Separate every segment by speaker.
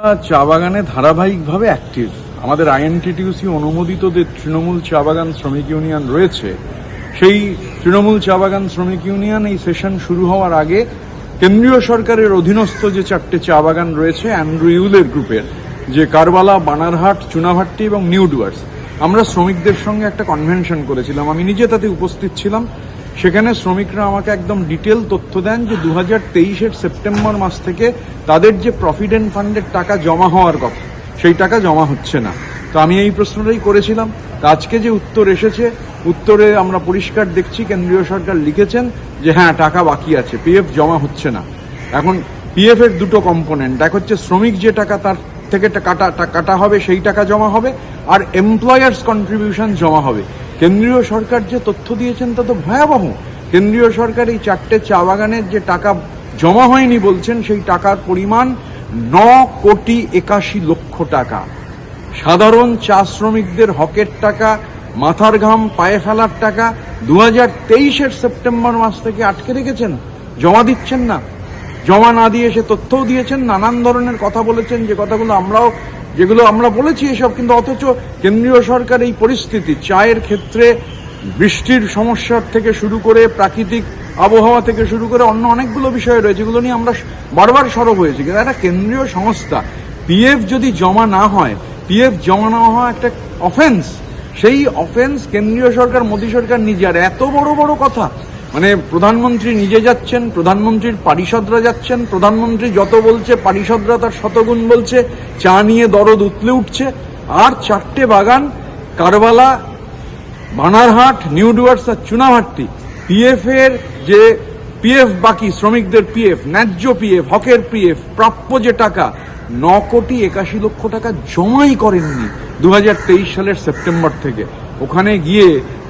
Speaker 1: চা বাগানে ধারাবাহিকভাবে অ্যাক্টিভ আমাদের আইএনটিটিউসি অনুমোদিত যে তৃণমূল চা বাগান শ্রমিক ইউনিয়ন রয়েছে। সেই তৃণমূল চা বাগান শ্রমিক ইউনিয়ন এই সেশন শুরু হওয়ার আগে কেন্দ্রীয় সরকারের অধীনস্থ যে চারটে চা বাগান রয়েছে, অ্যান্ড্রু ইউলের গ্রুপের, যে কারবালা, বানারহাট, চুনাভাট্টি এবং নিউ ডুয়ার্স। আমরা শ্রমিকদের সঙ্গে একটা কনভেনশন করেছিলাম। আমি নিজে তাতে উপস্থিত ছিলাম। সেখানে শ্রমিকরা আমাকে একদম ডিটেল তথ্য দেন যে দু হাজার তেইশের সেপ্টেম্বর মাস থেকে তাদের যে প্রভিডেন্ট ফান্ডের টাকা জমা হওয়ার কথা, সেই টাকা জমা হচ্ছে না। তো আমি এই প্রশ্নটাই করেছিলাম। আজকে যে উত্তর এসেছে, উত্তরে আমরা পরিষ্কার দেখছি, কেন্দ্রীয় সরকার লিখেছেন যে হ্যাঁ টাকা বাকি আছে পিএফ জমা হচ্ছে না। এখন পিএফ এর দুটো কম্পোনেন্ট এক হচ্ছে শ্রমিক যে টাকা তার থেকে কাটা কাটা হবে, সেই টাকা জমা হবে, আর এমপ্লয়ার্স কন্ট্রিবিউশন জমা হবে। কেন্দ্রীয় সরকার যে তথ্য দিয়েছেন তা তো ভয়াবহ। কেন্দ্রীয় সরকার এই চারটে চা বাগানের যে টাকা জমা হয়নি বলছেন, সেই টাকার পরিমাণ ন কোটি একাশি লক্ষ টাকা। সাধারণ চা শ্রমিকদের হকের টাকা, মাথার ঘাম, পায়ে ফেলার টাকা দু হাজার তেইশের সেপ্টেম্বর মাস থেকে আটকে রেখেছেন। জমা দিচ্ছেন না। জমা না দিয়ে সে তথ্যও দিয়েছেন, নানান ধরনের কথা বলেছেন, যে কথাগুলো আমরাও যেগুলো আমরা বলেছি এসব, কিন্তু অথচ কেন্দ্রীয় সরকার এই পরিস্থিতি, চায়ের ক্ষেত্রে বৃষ্টির সমস্যার থেকে শুরু করে প্রাকৃতিক আবহাওয়া থেকে শুরু করে অন্য অনেকগুলো বিষয় রয়েছে যেগুলো নিয়ে আমরা বারবার সরব হয়েছি। কিন্তু একটা কেন্দ্রীয় সংস্থা, পিএফ যদি জমা না হয়, পিএফ জমা না হওয়া একটা অফেন্স সেই অফেন্স কেন্দ্রীয় সরকার, মোদী সরকার নিজে, আর এত বড় বড় কথা মানে প্রধানমন্ত্রী নিজে যাচ্ছেন, প্রধানমন্ত্রীর পারিষদরা যাচ্ছেন, প্রধানমন্ত্রী যত বলছে, পারিষদরা তার শতগুণ বলছে, চা নিয়ে দরদ উতলে উঠছে। আর চারটে বাগান, কারবালা, বানারহাট, নিউ ডুয়ার্স আর চুনাভাট্টি। পিএফ এর যে পিএফ বাকি শ্রমিকদের পিএফ ন্যায্য পিএফ হকের পিএফ প্রাপ্য যে টাকা, ন কোটি একাশি লক্ষ টাকা জমাই করেননি দু হাজার তেইশ সালের সেপ্টেম্বর থেকে। ওখানে গিয়ে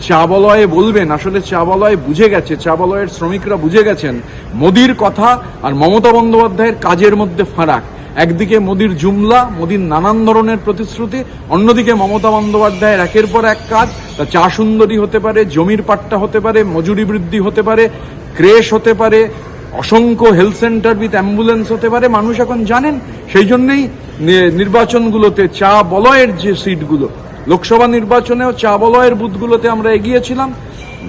Speaker 1: চা বলয়ে বলবেন, আসলে চা বলয় বুঝে গেছে চা বলয়ের শ্রমিকরা বুঝে গেছেন, মোদির কথা আর মমতা বন্দ্যোপাধ্যায়ের কাজের মধ্যে ফারাক। একদিকে মোদির জুমলা, মোদির নানান ধরনের প্রতিশ্রুতি, অন্যদিকে মমতা বন্দ্যোপাধ্যায়ের একের পর এক কাজ, তা চা সুন্দরী হতে পারে, জমির পাট্টা হতে পারে, মজুরি বৃদ্ধি হতে পারে, ক্রেশ হতে পারে, অসংখ্য হেলথ সেন্টার উইথ অ্যাম্বুলেন্স হতে পারে, মানুষ এখন জানেন, সেই জন্যই নির্বাচনগুলোতে চা বলয়ের যে সিটগুলো, লোকসভা নির্বাচনেও চা বলয়ের বুথগুলোতে আমরা এগিয়েছিলাম।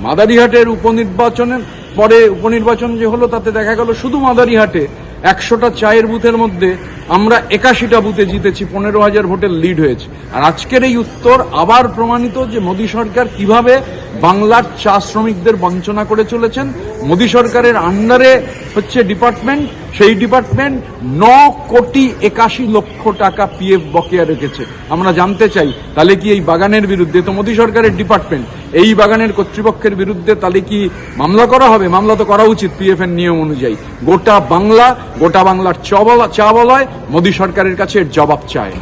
Speaker 1: মাদারিহাটের উপনির্বাচনের পরে, উপনির্বাচন যে হলো, তাতে দেখা গেল শুধু মাদারিহাটে একশোটা চায়ের বুথের মধ্যে আমরা একাশিটা বুথে জিতেছি, পনেরো হাজার ভোটের লিড হয়েছে। আর আজকের এই উত্তর আবার প্রমাণিত যে মোদী সরকার কীভাবে বাংলার চা শ্রমিকদের বঞ্চনা করে চলেছেন। মোদী সরকারের আন্ডারে হচ্ছে ডিপার্টমেন্ট সেই ডিপার্টমেন্ট ন কোটি একাশি লক্ষ টাকা পিএফ বকেয়া রেখেছে। আমরা জানতে চাই, তাহলে কি এই বাগানের বিরুদ্ধে, তো মোদী সরকারের ডিপার্টমেন্ট এই বাগানের কর্তৃপক্ষের বিরুদ্ধে তাহলে কি মামলা করা হবে? মামলা তো করা উচিত পিএফ এর নিয়ম অনুযায়ী। গোটা বাংলা, গোটা বাংলার চা বলয় মোদী সরকারের কাছে এর জবাব চায়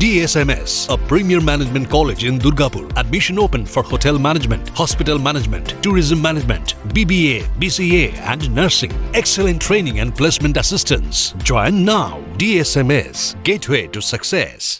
Speaker 2: DSMS, a premier management college in Durgapur. Admission open for hotel management, hospital management, tourism management, BBA, BCA, and nursing. Excellent training and placement assistance. Join now. DSMS, gateway to success.